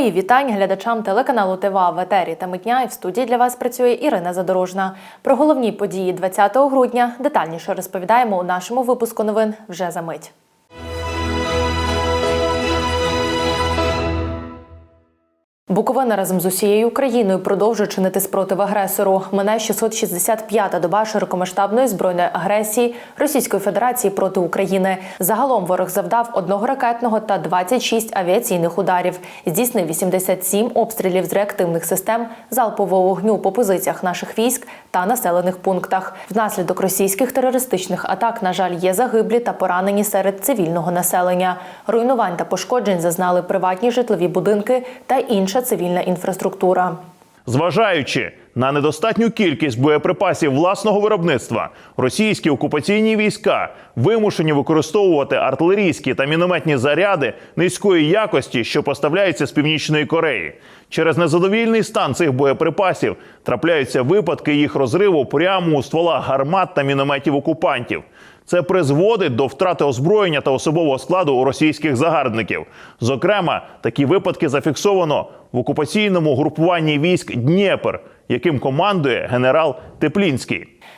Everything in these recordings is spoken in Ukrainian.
Мої вітання глядачам телеканалу ТВА в етері та митня і в студії для вас працює Ірина Задорожна. Про головні події 20 грудня детальніше розповідаємо у нашому випуску новин вже за мить. Буковина разом з усією Україною продовжує чинити спротив агресору. Минає 665-та доба широкомасштабної збройної агресії Російської Федерації проти України. Загалом ворог завдав одного ракетного та 26 авіаційних ударів. Здійснив 87 обстрілів з реактивних систем залпового вогню по позиціях наших військ та населених пунктах. Внаслідок російських терористичних атак, на жаль, є загиблі та поранені серед цивільного населення. Руйнувань та пошкоджень зазнали приватні житлові будинки та інша цивільна інфраструктура. Зважаючи на недостатню кількість боєприпасів власного виробництва, російські окупаційні війська вимушені використовувати артилерійські та мінометні заряди низької якості, що поставляються з північної Кореї. Через незадовільний стан цих боєприпасів трапляються випадки їх розриву прямо у стволах гармат та мінометів окупантів. Це призводить до втрати озброєння та особового складу у російських загарбників. Зокрема, такі випадки зафіксовано в окупаційному групуванні військ Дніпр, яким командує генерал Теплінський.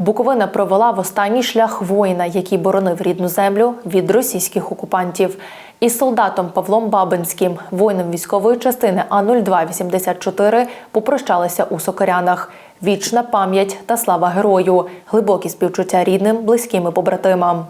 Буковина провела в останній шлях воїна, який боронив рідну землю від російських окупантів. Із солдатом Павлом Бабинським, воїном військової частини А0284, попрощалися у Сокорянах. Вічна пам'ять та слава герою, глибокі співчуття рідним, близьким і побратимам.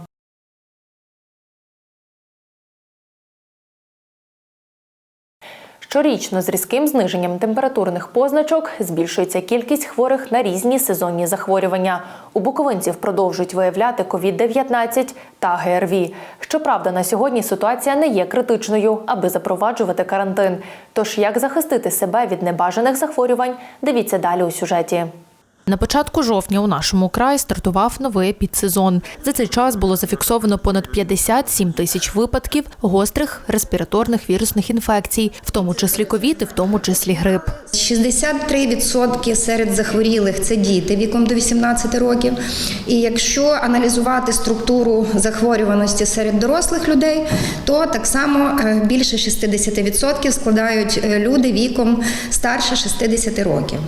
Щорічно з різким зниженням температурних позначок збільшується кількість хворих на різні сезонні захворювання. У буковинців продовжують виявляти COVID-19 та ГРВІ. Щоправда, на сьогодні ситуація не є критичною, аби запроваджувати карантин. Тож як захистити себе від небажаних захворювань, дивіться далі у сюжеті. На початку жовтня у нашому краї стартував новий підсезон. За цей час було зафіксовано понад 57 тисяч випадків гострих респіраторних вірусних інфекцій, в тому числі ковід і в тому числі грип. 63% серед захворілих це діти віком до 18 років. І якщо аналізувати структуру захворюваності серед дорослих людей, то так само е, більше 60% складають е, люди віком старше 60 років.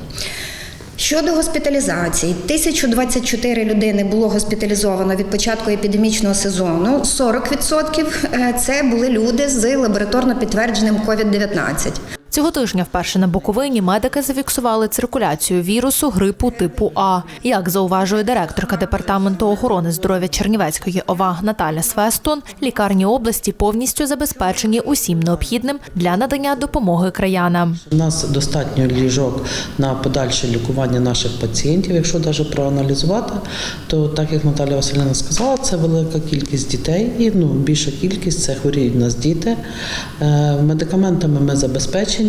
Щодо госпіталізації, 1024 людини було госпіталізовано від початку епідемічного сезону. 40% е, це були люди з лабораторно підтвердженим COVID-19. Цього тижня вперше на Буковині медики зафіксували циркуляцію вірусу грипу типу А. Як зауважує директорка департаменту охорони здоров'я Чернівецької ОВА Наталя Свестон, лікарні області повністю забезпечені усім необхідним для надання допомоги краянам. У нас достатньо ліжок на подальше лікування наших пацієнтів. Якщо навіть проаналізувати, то так як Наталя Васильівна сказала, це велика кількість дітей, і ну більша кількість це хворіють у нас діти. Е, Медикаментами ми забезпечені.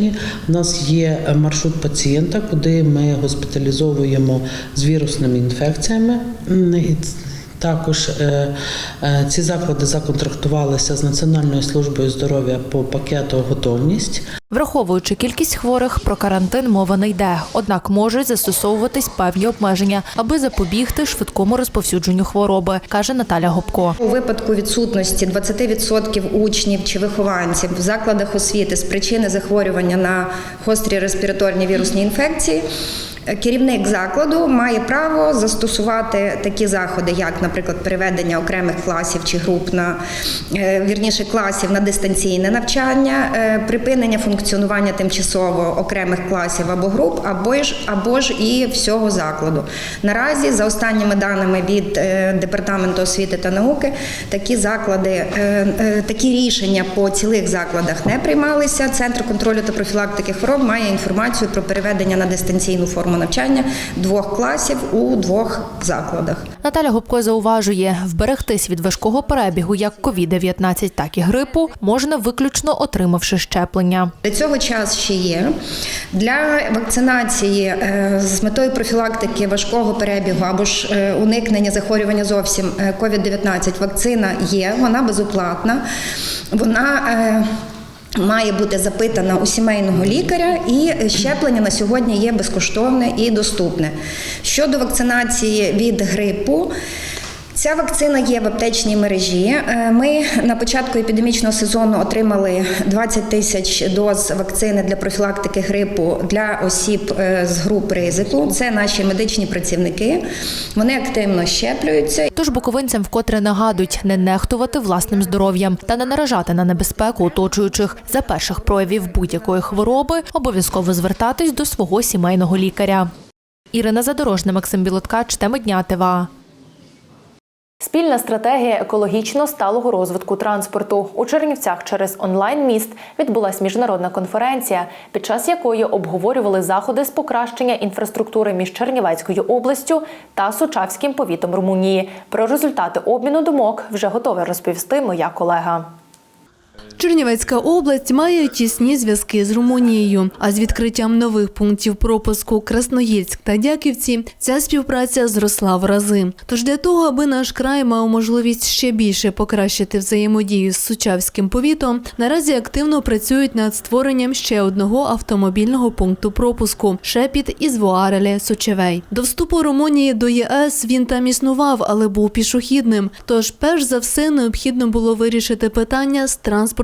У нас є маршрут пацієнта, куди ми госпіталізовуємо з вірусними інфекціями. Також е, е, ці заклади законтрактувалися з Національною службою здоров'я по пакету готовність. Враховуючи кількість хворих, про карантин мова не йде. Однак можуть застосовуватись певні обмеження, аби запобігти швидкому розповсюдженню хвороби, каже Наталя Гопко. У випадку відсутності 20% учнів чи вихованців в закладах освіти з причини захворювання на гострі респіраторні вірусні інфекції. Керівник закладу має право застосувати такі заходи, як, наприклад, переведення окремих класів чи груп на е, вірніше класів на дистанційне навчання, е, припинення функціонування тимчасово окремих класів або груп, або ж або ж і всього закладу. Наразі, за останніми даними від е, департаменту освіти та науки, такі заклади, такі рішення по цілих закладах не приймалися. Центр контролю та профілактики хвороб має інформацію про переведення на дистанційну форму форму навчання двох класів у двох закладах. Наталя Губко зауважує, вберегтись від важкого перебігу як COVID-19, так і грипу можна виключно отримавши щеплення. Для цього час ще є. Для вакцинації е, з метою профілактики важкого перебігу або ж е, уникнення захворювання зовсім е, COVID-19 вакцина є, вона безоплатна. Вона Має бути запитана у сімейного лікаря, і щеплення на сьогодні є безкоштовне і доступне. Щодо вакцинації від грипу, Ця вакцина є в аптечній мережі. Е, Ми на початку епідемічного сезону отримали 20 тисяч доз вакцини для профілактики грипу для осіб е, з груп ризику. Це наші медичні працівники. Вони активно щеплюються. Тож буковинцям вкотре нагадують не нехтувати власним здоров'ям та не наражати на небезпеку оточуючих. За перших проявів будь-якої хвороби обов'язково звертатись до свого сімейного лікаря. Ірина Задорожна, Максим Білоткач, теми дня ТВА. Спільна стратегія екологічно сталого розвитку транспорту у Чернівцях через онлайн-міст відбулась міжнародна конференція, під час якої обговорювали заходи з покращення інфраструктури між Чернівецькою областю та Сучавським повітом Румунії. Про результати обміну думок вже готова розповісти моя колега. Чернівецька область має тісні зв'язки з Румунією. А з відкриттям нових пунктів пропуску Красноїльськ та Дяківці ця співпраця зросла в рази. Тож для того, аби наш край мав можливість ще більше покращити взаємодію з Сучавським повітом, наразі активно працюють над створенням ще одного автомобільного пункту пропуску Шепіт із Воареле Сочевей. До вступу Румунії до ЄС він там існував, але був пішохідним. Тож, перш за все, необхідно було вирішити питання з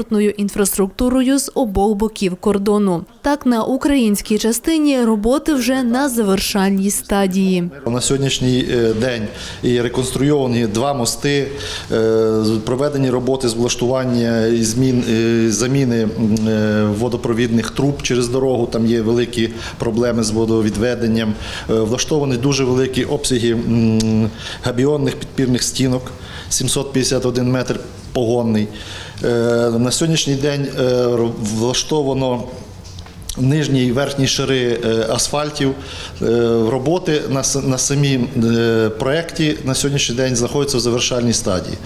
транспортною інфраструктурою з обох боків кордону. Так, на українській частині роботи вже на завершальній стадії. На сьогоднішній е, день і реконструйовані два мости, е, проведені роботи з влаштування і змін е, заміни водопровідних труб через дорогу. Там є великі проблеми з водовідведенням. Влаштовані дуже великі обсяги габіонних підпірних стінок, 751 метр погонний. Е, На сьогоднішній день е, влаштовано нижні і верхні шари е, асфальтів. Роботи на, на самій проєкті на сьогоднішній день знаходяться в завершальній стадії.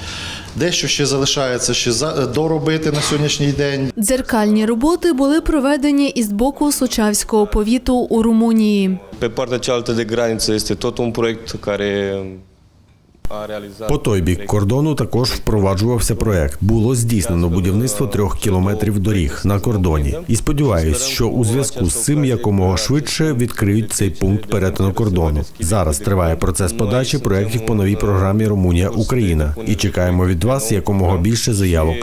Дещо ще залишається ще за- доробити на сьогоднішній день. Дзеркальні роботи були проведені із боку Сучавського повіту у Румунії. Pe partea cealaltă de graniță este tot un proiect care a realizat... По той бік кордону також впроваджувався проект. Було здійснено будівництво трьох кілометрів доріг на кордоні. І сподіваюсь, що у зв'язку з цим якомога швидше відкриють цей пункт перетину кордону. Зараз триває процес подачі проєктів по новій програмі Румунія Україна і чекаємо від вас якомога більше заявок.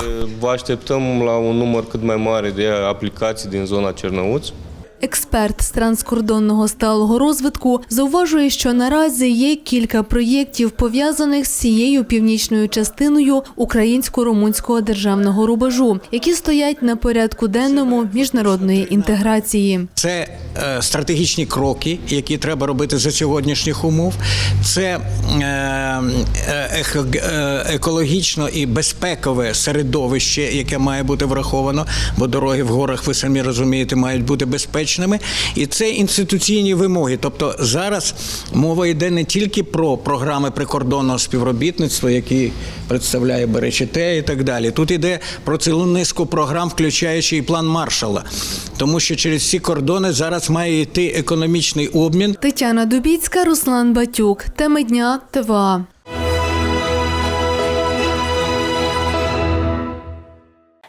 Așteptăm la un număr cât mai mare de aplicații din zona Cernăuți. Експерт з транскордонного сталого розвитку зауважує, що наразі є кілька проєктів пов'язаних з цією північною частиною українсько-румунського державного рубежу, які стоять на порядку денному міжнародної інтеграції. Це е, стратегічні кроки, які треба робити за сьогоднішніх умов. Це е, е, е, екологічно і безпекове середовище, яке має бути враховано, бо дороги в горах, ви самі розумієте, мають бути безпечними. І це інституційні вимоги. Тобто зараз мова йде не тільки про програми прикордонного співробітництва, які представляє БРЧТ і так далі. Тут йде про цілу низку програм, включаючи і план Маршала. Тому що через ці кордони зараз має йти економічний обмін. Тетяна Дубіцька, Руслан Батюк. Теми дня ТВА.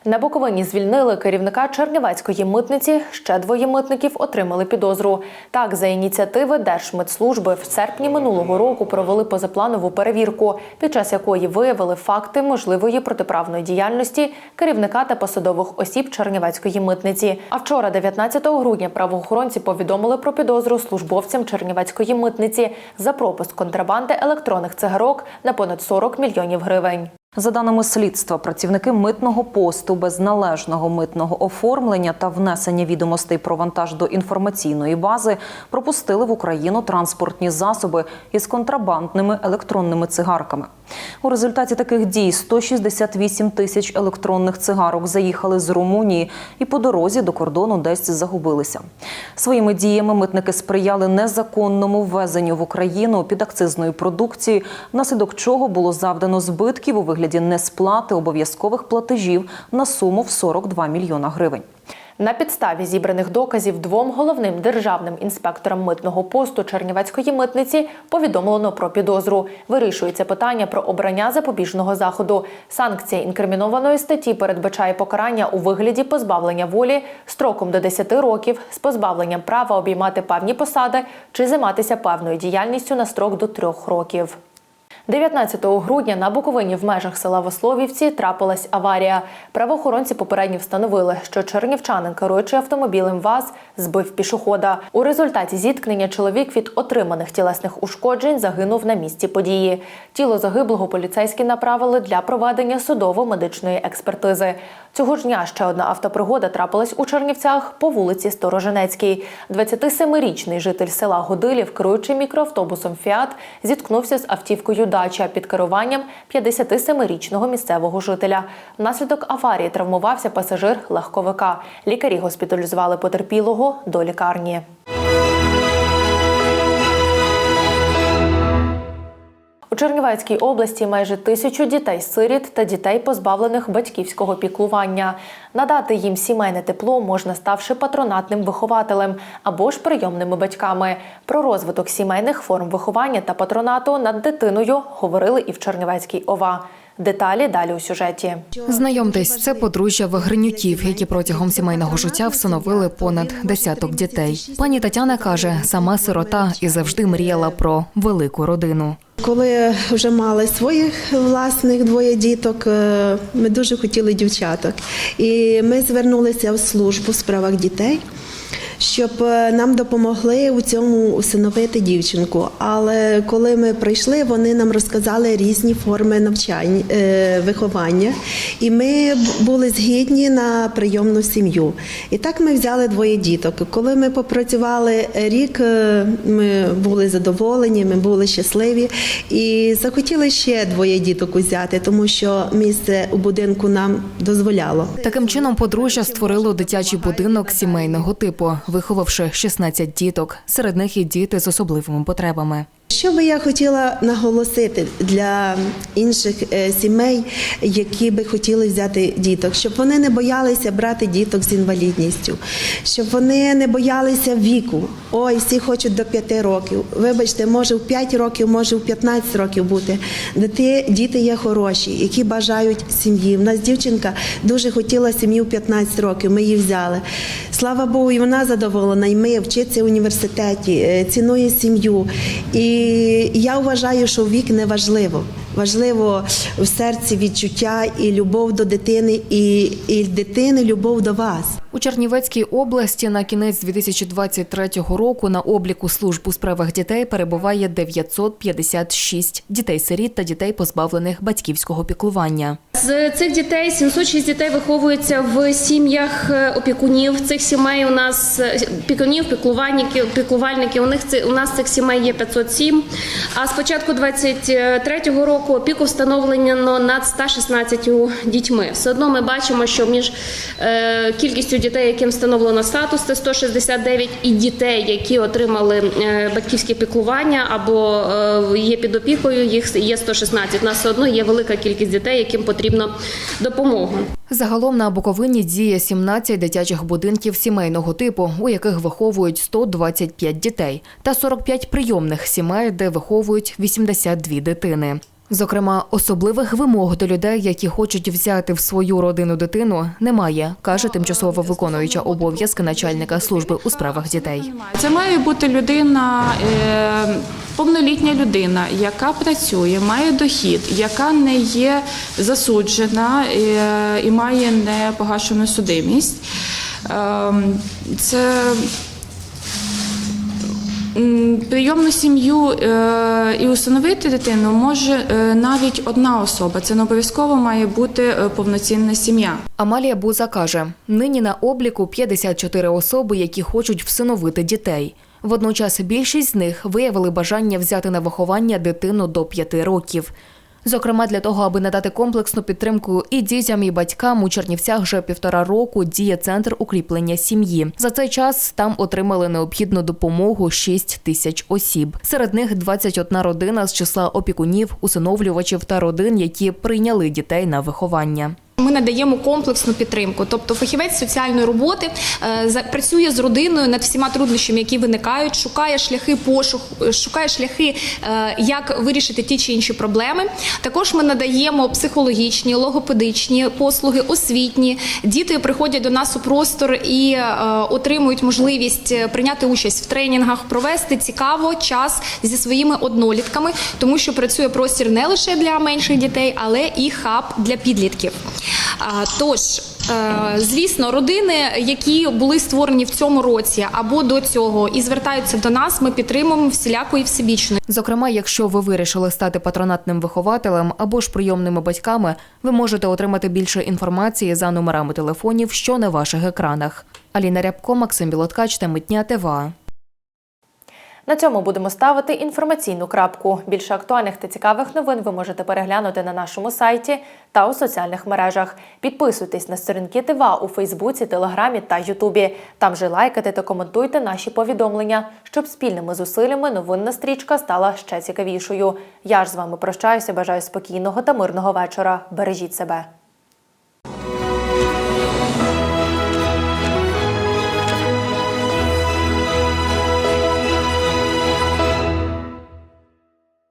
На Буковині звільнили керівника Чернівецької митниці. Ще двоє митників отримали підозру. Так, за ініціативи Держмитслужби в серпні минулого року провели позапланову перевірку, під час якої виявили факти можливої протиправної діяльності керівника та посадових осіб Чернівецької митниці. А вчора, 19 грудня, правоохоронці повідомили про підозру службовцям Чернівецької митниці за пропуск контрабанди електронних цигарок на понад 40 мільйонів гривень. За даними слідства, працівники митного посту без належного митного оформлення та внесення відомостей про вантаж до інформаційної бази пропустили в Україну транспортні засоби із контрабандними електронними цигарками. У результаті таких дій 168 тисяч електронних цигарок заїхали з Румунії і по дорозі до кордону десь загубилися. Своїми діями митники сприяли незаконному ввезенню в Україну підакцизної продукції, внаслідок чого було завдано збитків у вигляді несплати обов'язкових платежів на суму в 42 мільйона гривень. На підставі зібраних доказів двом головним державним інспекторам митного посту Чернівецької митниці повідомлено про підозру. Вирішується питання про обрання запобіжного заходу. Санкція інкримінованої статті передбачає покарання у вигляді позбавлення волі строком до 10 років з позбавленням права обіймати певні посади чи займатися певною діяльністю на строк до 3 років. 19 грудня на Буковині в межах села Весловівці трапилась аварія. Правоохоронці попередньо встановили, що чернівчанин, керуючи автомобілем ВАЗ, збив пішохода. У результаті зіткнення чоловік від отриманих тілесних ушкоджень загинув на місці події. Тіло загиблого поліцейські направили для проведення судово-медичної експертизи. Цього ж дня ще одна автопригода трапилась у Чернівцях по вулиці Сторожинецькій. 27-річний житель села Годилів, керуючи мікроавтобусом Фіат, зіткнувся з автівкою Дача під керуванням 57-річного місцевого жителя. Внаслідок аварії травмувався пасажир легковика. Лікарі госпіталізували потерпілого до лікарні. У Чернівецькій області майже тисячу дітей-сиріт та дітей, позбавлених батьківського піклування. Надати їм сімейне тепло можна, ставши патронатним вихователем або ж прийомними батьками. Про розвиток сімейних форм виховання та патронату над дитиною говорили і в Чернівецькій ОВА. Деталі далі у сюжеті. Знайомтесь, це подружжя Вагринюків, які протягом сімейного життя всиновили понад десяток дітей. Пані Тетяна каже, сама сирота і завжди мріяла про велику родину. Коли вже мали своїх власних двоє діток, е, ми дуже хотіли дівчаток. І ми звернулися в службу в справах дітей, щоб е, нам допомогли у цьому усиновити дівчинку. Але коли ми прийшли, вони нам розказали різні форми навчання, е, виховання, і ми були згідні на прийомну сім'ю. І так ми взяли двоє діток. Коли ми попрацювали рік, е, ми були задоволені, ми були щасливі і захотіли ще двоє діток узяти, тому що місце у будинку нам дозволяло. Таким чином, подружжя створило дитячий будинок сімейного типу, виховавши 16 діток. Серед них і діти з особливими потребами. Що би я хотіла наголосити для інших е, сімей, які би хотіли взяти діток, щоб вони не боялися брати діток з інвалідністю, щоб вони не боялися віку. Ой, всі хочуть до 5 років. Вибачте, може в 5 років, може в 15 років бути. Дити, діти є хороші, які бажають сім'ї. У нас дівчинка дуже хотіла сім'ю в 15 років. Ми її взяли. Слава Богу, і вона задоволена, і ми вчиться в університеті, е, цінує сім'ю. І я вважаю, що вік не важливо. Важливо в серці відчуття і любов до дитини, і, і дитини любов до вас. У Чернівецькій області на кінець 2023 року на обліку служб у справах дітей перебуває 956 дітей-сиріт та дітей, позбавлених батьківського піклування. З цих дітей 706 дітей виховуються в сім'ях е, опікунів. Цих сімей у нас е, опікунів, піклувальників, піклувальників. У них у нас цих сімей є 507. А з початку 23-го року опіку встановлено над 116 дітьми. Все одно ми бачимо, що між е, кількістю дітей, яким встановлено статус, це 169, і дітей, які отримали е, батьківське піклування або е, є під опікою, їх є 116. У нас все одно є велика кількість дітей, яким потрібна допомога. Загалом на Буковині діє 17 дитячих будинків сімейного типу, у яких виховують 125 дітей, та 45 прийомних сімей, де виховують 82 дитини. Зокрема, особливих вимог до людей, які хочуть взяти в свою родину дитину, немає, каже тимчасово виконуюча обов'язки начальника служби у справах дітей. Це має бути людина, е, повнолітня людина, яка працює, має дохід, яка не є засуджена е, і має непогашену судимість. Е, Це Прийомну сім'ю е, і усиновити дитину може е, навіть одна особа. Це не обов'язково має бути е, повноцінна сім'я. Амалія Буза каже, нині на обліку 54 особи, які хочуть всиновити дітей. Водночас більшість з них виявили бажання взяти на виховання дитину до 5 років. Зокрема, для того, аби надати комплексну підтримку і дітям, і батькам у Чернівцях вже півтора року діє центр укріплення сім'ї. За цей час там отримали необхідну допомогу 6 тисяч осіб. Серед них 21 родина з числа опікунів, усиновлювачів та родин, які прийняли дітей на виховання. Ми надаємо комплексну підтримку, тобто фахівець соціальної роботи е, працює з родиною над всіма труднощами, які виникають, шукає шляхи пошуку, шукає шляхи, е, як вирішити ті чи інші проблеми. Також ми надаємо психологічні, логопедичні послуги, освітні. Діти приходять до нас у простор і е, отримують можливість прийняти участь в тренінгах, провести цікаво час зі своїми однолітками, тому що працює простір не лише для менших дітей, але і хаб для підлітків. Тож, е, звісно, родини, які були створені в цьому році або до цього, і звертаються до нас, ми підтримуємо всіляко і всебічно. Зокрема, якщо ви вирішили стати патронатним вихователем або ж прийомними батьками, ви можете отримати більше інформації за номерами телефонів, що на ваших екранах. Аліна Рябко, Максим Білоткач та Митня ТВА. На цьому будемо ставити інформаційну крапку. Більше актуальних та цікавих новин ви можете переглянути на нашому сайті та у соціальних мережах. Підписуйтесь на сторінки ТВА у Фейсбуці, Телеграмі та Ютубі. Там же лайкайте та коментуйте наші повідомлення, щоб спільними зусиллями новинна стрічка стала ще цікавішою. Я ж з вами прощаюся. Бажаю спокійного та мирного вечора. Бережіть себе.